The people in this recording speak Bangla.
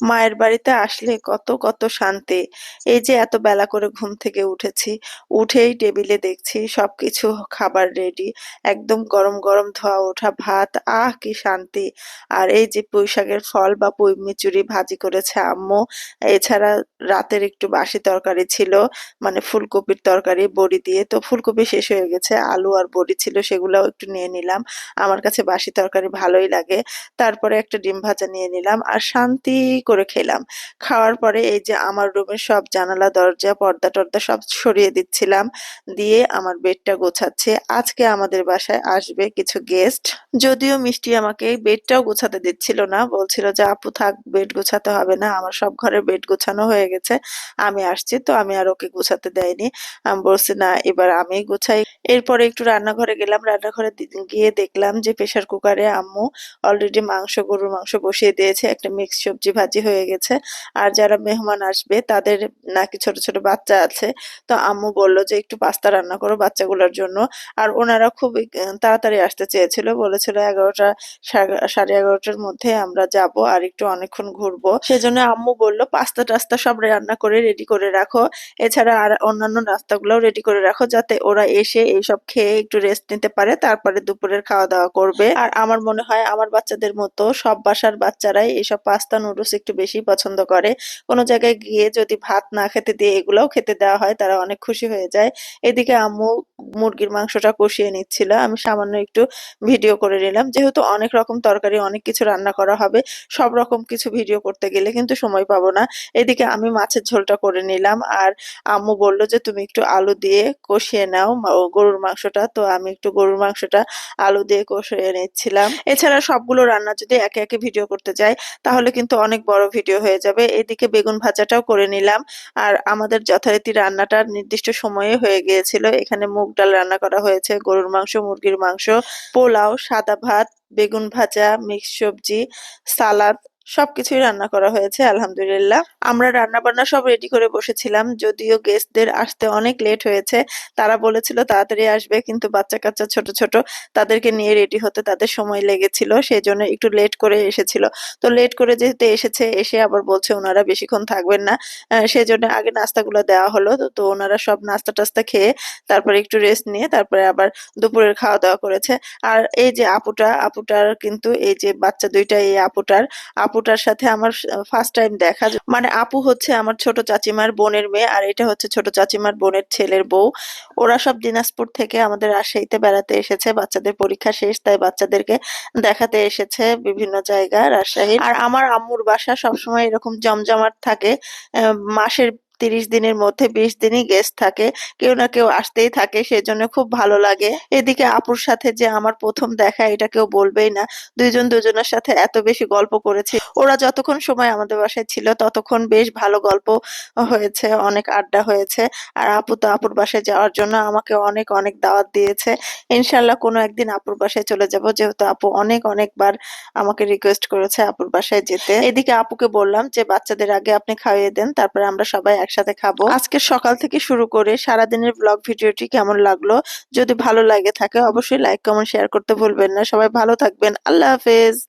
মায়ের বাড়িতে আসলে কত কত শান্তি। এই যে এত বেলা করে ঘুম থেকে উঠেছি, উঠেই টেবিলে দেখছি সবকিছু খাবার রেডি একদম গরম গরম ধোয়া ওঠা ভাত, আহ কি শান্তি। আর এই যে পুঁই শাকের ফল বা পুঁই মিচুরি ভাজি করেছে আম্মু, এছাড়া রাতের একটু বাসি তরকারি ছিল মানে ফুলকপির তরকারি, বড়ি দিয়ে। তো ফুলকপি শেষ হয়ে গেছে, আলু আর বড়ি ছিল, সেগুলোও একটু নিয়ে নিলাম। আমার কাছে বাসি তরকারি ভালোই লাগে। তারপরে একটা ডিম ভাজা নিয়ে নিলাম। আর শান্তি করে খেলাম। খাওয়ার পরে এই যে আমার রুমের সব জানালা, দরজা, পর্দা টর্দা সব সরিয়ে দিচ্ছিলাম। দিয়ে আমার বেডটা গোছাচ্ছে। আজকে আমাদের বাসায় আসবে কিছু গেস্ট। যদিও মিষ্টি আমাকে বেডটাও গোছাতে দিচ্ছিল না। বলছিল যে, আপু থাক, বেড গোছাতে হবে না। আমার সব ঘরে বেড গোছানো হয়ে গেছে। আমি আসছি। তো আমি আর ওকে গোছাতে দেয়নি। আমি বলছি, না, এবার আমি গোছাই। এরপরে একটু রান্নাঘরে গেলাম। রান্নাঘরে গিয়ে দেখলাম যে, প্রেসার কুকারে আম্মু অলরেডি মাংস, গরুর মাংস বসিয়ে দিয়েছে। একটা মিক্স সবজি ভাজি হয়ে গেছে। আর যারা মেহমান আসবে, তাদের নাকি ছোট ছোট বাচ্চা আছে। তো আম্মু বলল যে, একটু পাস্তা রান্না করো বাচ্চাগুলোর জন্য। আর ওনারা খুব তাড়াতাড়ি আসতে চেয়েছিল। বলেছিল, এগারোটা সাড়ে- এগারোটার মধ্যে আমরা যাব আর একটু অনেকক্ষণ ঘুরবো। সেজন্য আম্মু বলল, পাস্তা টাস্তা সব রান্না করে রেডি করে রাখো। এছাড়া আর অন্যান্য নাস্তাগুলোও রেডি করে রাখো, যাতে ওরা এসে এইসব খেয়ে একটু রেস্ট নিতে পারে। তারপরে দুপুরের খাওয়া দাওয়া করবে। আর আমার মনে হয়, আমার বাচ্চাদের মতো সব বাসার বাচ্চারাই এইসব পাস্তা, নুডলস একটু বেশি পছন্দ করে। কোনো জায়গায় গিয়ে যদি ভাত না খেতে দিয়ে এগুলোও খেতে দেওয়া হয়, তারা অনেক খুশি হয়ে যায়। এদিকে আম্মু মুরগির মাংসটা কষিয়ে নিচ্ছিল। আমি সামান্য একটু ভিডিও করে নিলাম। যেহেতু অনেক রকম তরকারি, অনেক কিছু রান্না করা হবে, সব রকম কিছু ভিডিও করতে গেলে কিন্তু সময় পাবো না। এদিকে আমি মাছের ঝোলটা করে নিলাম আর আম্মু বলল যে, তুমি একটু আলু দিয়ে কষিয়ে নাও গরুর মাংসটা। তো আমি একটু গরুর মাংসটা আলু দিয়ে কষিয়ে নিচ্ছিলাম। এছাড়া সবগুলো রান্না যদি একে একে ভিডিও করতে যাই, তাহলে কিন্তু অনেক বড় ভিডিও হয়ে যাবে। এদিকে বেগুন ভাজাটাও করে নিলাম। আর আমাদের যথারীতি রান্নাটা নির্দিষ্ট সময়ে হয়ে গিয়েছিল। এখানে মুগ ডাল রান্না করা হয়েছে, গরুর মাংস, মুরগির মাংস, পোলাও, সাদা ভাত, বেগুন ভাজা, মিক্স সবজি, সালাদ সবকিছুই রান্না করা হয়েছে, আলহামদুলিল্লাহ। আমরা রান্না বান্না সব রেডি করে বসেছিলাম, যদিও গেস্টদের আসতে অনেক লেট হয়েছে। তারা বলেছিল তাড়াতাড়ি আসবে, কিন্তু বাচ্চা কাচ্চা ছোট ছোট, তাদেরকে নিয়ে রেডি হতে তাদের সময় লেগেছিল সেই জন্য একটু লেট করে এসেছিল। তো লেট করে যেহেতু এসেছে, এসে আবার বলছে ওনারা বেশিক্ষণ থাকবেন না। সেই জন্য আগে নাস্তাগুলো দেওয়া হলো, তো ওনারা সব নাস্তা টাস্তা খেয়ে তারপরে একটু রেস্ট নিয়ে তারপরে আবার দুপুরের খাওয়া দাওয়া করেছে। আর এই যে আপুটা, আপুটার কিন্তু এই যে বাচ্চা দুইটা, এই আপুটার আপুটার সাথে আমার ফার্স্ট টাইম দেখা। মানে আপু হচ্ছে আমার ছোট চাচিমার বোনের মেয়ে আর এটা হচ্ছে ছোট চাচিমার বোনের ছেলের বউ। ওরা সব দিনাজপুর থেকে আমাদের রাজশাহীতে বেড়াতে এসেছে। বাচ্চাদের পরীক্ষা শেষ, তাই বাচ্চাদেরকে দেখাতে এসেছে বিভিন্ন জায়গা রাজশাহী আর আমার আম্মুর বাসা সবসময় এরকম জমজমাট থাকে। মাসের তিরিশ দিনের মধ্যে বিশ দিনই গেস্ট থাকে। কেউ না কেউ আসতেই থাকে, সেজন্য খুব ভালো লাগে। এদিকে আপুর সাথে যে আমার প্রথম দেখা, এটা কেউ বলবেই না। দুইজন দুজনের সাথে এত বেশি গল্প করেছি। ওরা যতক্ষণ সময় আমাদের বাসায় ছিল, ততক্ষণ বেশ ভালো গল্প হয়েছে, অনেক আড্ডা হয়েছে। আর আপু তো আপুর বাসায় যাওয়ার জন্য আমাকে অনেক অনেক দাওয়াত দিয়েছে। ইনশাল্লাহ কোনো একদিন আপুর বাসায় চলে যাব, যেহেতু আপু অনেক, অনেকবার আমাকে রিকোয়েস্ট করেছে আপুর বাসায় যেতে। এদিকে আপুকে বললাম যে, বাচ্চাদের আগে আপনি খাইয়ে দেন, তারপরে আমরা সবাই একসাথে খাব। আজকে সকাল থেকে শুরু করে সারাদিনের ব্লগ ভিডিওটি কেমন লাগল? যদি ভালো লাগে থাকে অবশ্যই লাইক কমেন্ট শেয়ার করতে ভুলবেন না। সবাই ভালো থাকবেন। আল্লাহ হাফেজ।